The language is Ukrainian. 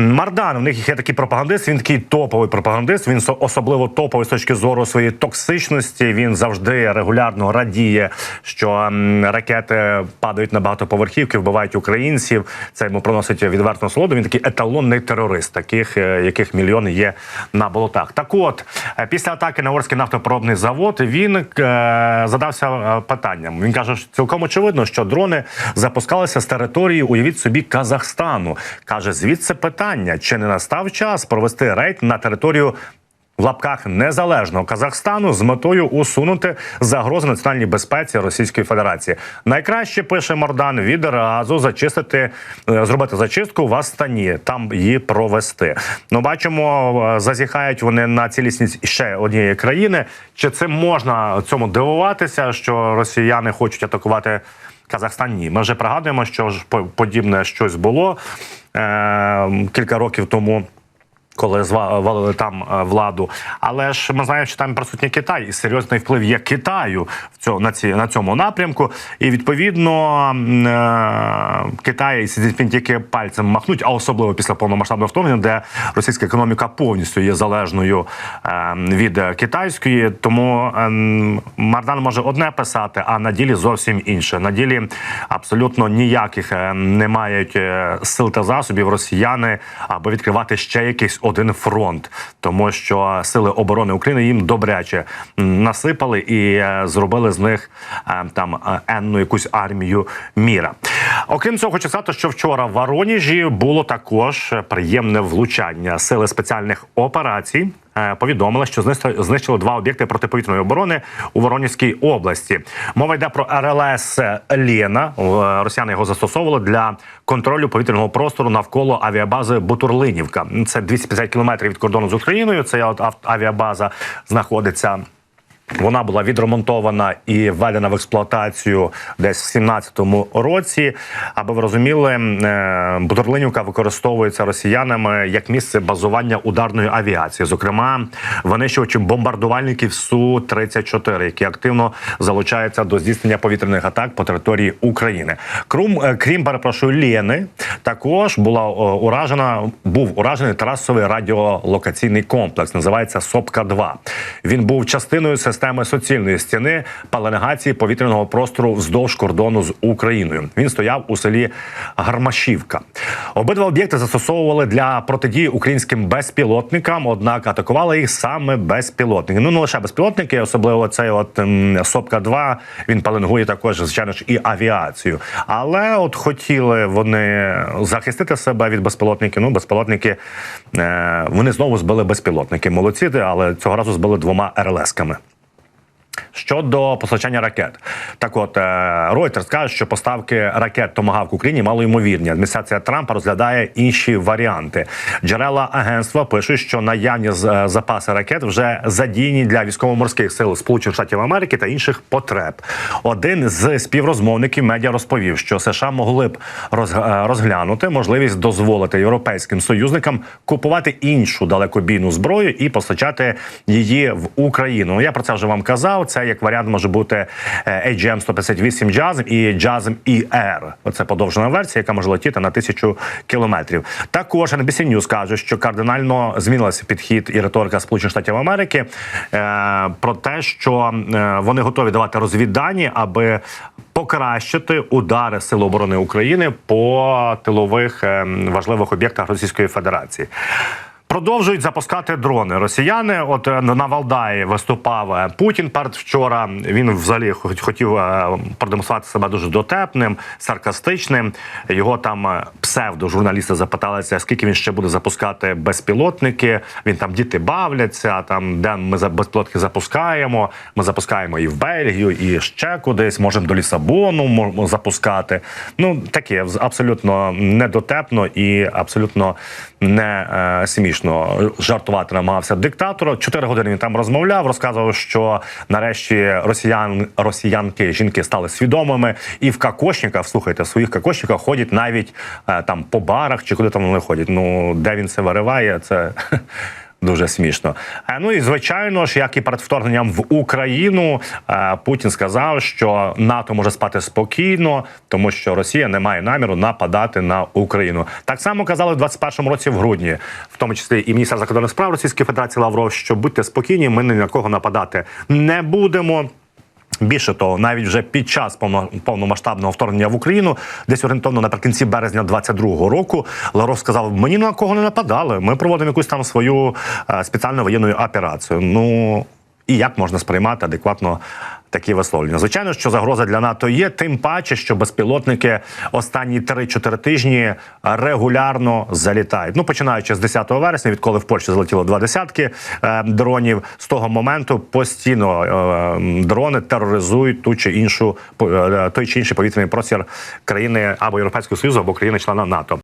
Мардан, у них є такий пропагандист. Він такий топовий пропагандист. Він со- особливо топовий з точки зору своєї токсичності. Він завжди регулярно радіє, що ракети падають на багатоповерхівки, вбивають українців. Це йому приносить відверту насолоду. Він такий еталонний терорист, таких е, яких мільйони є на болотах. Так, от е, після атаки на Орський нафтопробний завод він е, задався питанням. Він каже, що цілком очевидно, що дрони запускалися з території, уявіть собі, Казахстану. каже, звідси питання: чи не настав час провести рейд на територію? В лапках незалежного Казахстану з метою усунути загрози національній безпеці Російської Федерації. Найкраще пише Мордан відразу зачистити, е, зробити зачистку в Астані, там її провести. Ну бачимо, е, зазіхають вони на цілісність ще однієї країни. Чи це можна цьому дивуватися, що росіяни хочуть атакувати? Казахстан ні. Ми вже пригадуємо, що ж по- подібне щось було кілька років тому. Коли зва- там е, владу, але ж ми знаємо, що там присутній Китай, і серйозний вплив є Китаю в цьому на ці на цьому напрямку. І відповідно е, Китай і Сі тільки пальцем махнуть, а особливо після повномасштабного вторгнення, де російська економіка повністю є залежною е, від китайської. Тому Мардан може одне писати, а на ділі зовсім інше. На ділі абсолютно ніяких не мають сил та засобів росіяни, аби відкривати ще якийсь один фронт, тому що сили оборони України їм добряче насипали і е, зробили з них е, там е, енну якусь армію міра. Окрім цього, хочу сказати, що вчора в Вороніжі було також приємне влучання сили спеціальних операцій. Е, Повідомили, що знищили два об'єкти протиповітряної оборони у Воронівській області. Мова йде про РЛС Лєна. Е, Росіяни його застосовували для контролю повітряного простору навколо авіабази Бутурлинівка. Це 250 кілометрів від кордону з Україною. Це авіабаза знаходиться. Вона була відремонтована і введена в експлуатацію десь в 17-му році. Аби ви розуміли, е, Бутурлинівка використовується росіянами як місце базування ударної авіації, зокрема винищувачі бомбардувальників су 34 які активно залучаються до здійснення повітряних атак по території України. Крім, е, крім перепрошую, Лєни, також була уражена. Був уражений трасовий радіолокаційний комплекс. Називається Сопка 2 Він був частиною системи суцільної стіни паленгації повітряного простору вздовж кордону з Україною. Він стояв у селі Гармашівка. Обидва об'єкти застосовували для протидії українським безпілотникам, однак атакували їх саме безпілотники. Ну не лише безпілотники, особливо цей от Сопка 2 Він паленгує також, звичайно ж, і авіацію. Але от хотіли вони захистити себе від безпілотників. Ну, безпілотники е, вони знову збили безпілотники. Молодці, але цього разу збили двома РЛС-ками. Щодо постачання ракет, так от Reuters каже, що поставки ракет Томагавк Україні малоймовірні. Адміністрація Трампа розглядає інші варіанти. Джерела агентства пишуть, що наявні е, запаси ракет вже задіяні для військово-морських сил Сполучених Штатів Америки та інших потреб. Один з співрозмовників медіа розповів, що США могли б е, розглянути можливість дозволити європейським союзникам купувати іншу далекобійну зброю і постачати її в Україну. Ну, Я про це вже вам казав. Це як варіант може бути AGM 158 JASM і JASM ER. Оце подовжена версія, яка може летіти на тисячу кілометрів. Також NBC News каже, що кардинально змінилася підхід і риторика Сполучених Штатів Америки е, про те, що е, вони готові давати розвіддані, аби покращити удари Сил оборони України по тилових е, важливих об'єктах Російської Федерації. Продовжують запускати дрони. Росіяни, от е, на Валдаї виступав е, Путін перед вчора. Він взагалі хот- хотів е, продемонструвати себе дуже дотепним, саркастичним. Його там псевдо-журналісти запиталися, скільки він ще буде запускати безпілотники. Він там діти бавляться. Там де ми за безпілотники запускаємо. Ми запускаємо і в Бельгію, і ще кудись. Можемо до Лісабону мо- запускати. Ну таке абсолютно недотепно і абсолютно не е, смішно жартувати намагався диктатора. Чотири години він там розмовляв, розказував, що нарешті росіян, росіянки, жінки стали свідомими, і в какошниках, слухайте, в своїх какошниках ходять навіть е, там по барах чи куди там вони ходять. Ну де він це вириває, це Дуже смішно. Е, Ну і звичайно ж, як і перед вторгненням в Україну, е, Путін сказав, що НАТО може спати спокійно, тому що Росія не має наміру нападати на Україну. Так само казали в 21-му році в грудні, в тому числі і міністр закордонних справ Російської Федерації Лавров, що будьте спокійні, ми ні на кого нападати не будемо. Більше того, навіть вже під час повно- повномасштабного вторгнення в Україну, десь орієнтовно наприкінці березня 22-го року, Лавров сказав: мені на кого не нападали. Ми проводимо якусь там свою е, спеціальну воєнну операцію. Ну і як можна сприймати адекватно такі висловлення? Звичайно, що загроза для НАТО є, тим паче, що безпілотники останні 3-4 тижні регулярно залітають. Ну починаючи з 10 вересня, відколи в Польщі залетіло два десятки е, дронів. З того моменту постійно е, дрони тероризують ту чи іншу е, той чи інший повітряний простір країни або Європейського Союзу, або країни-члена НАТО.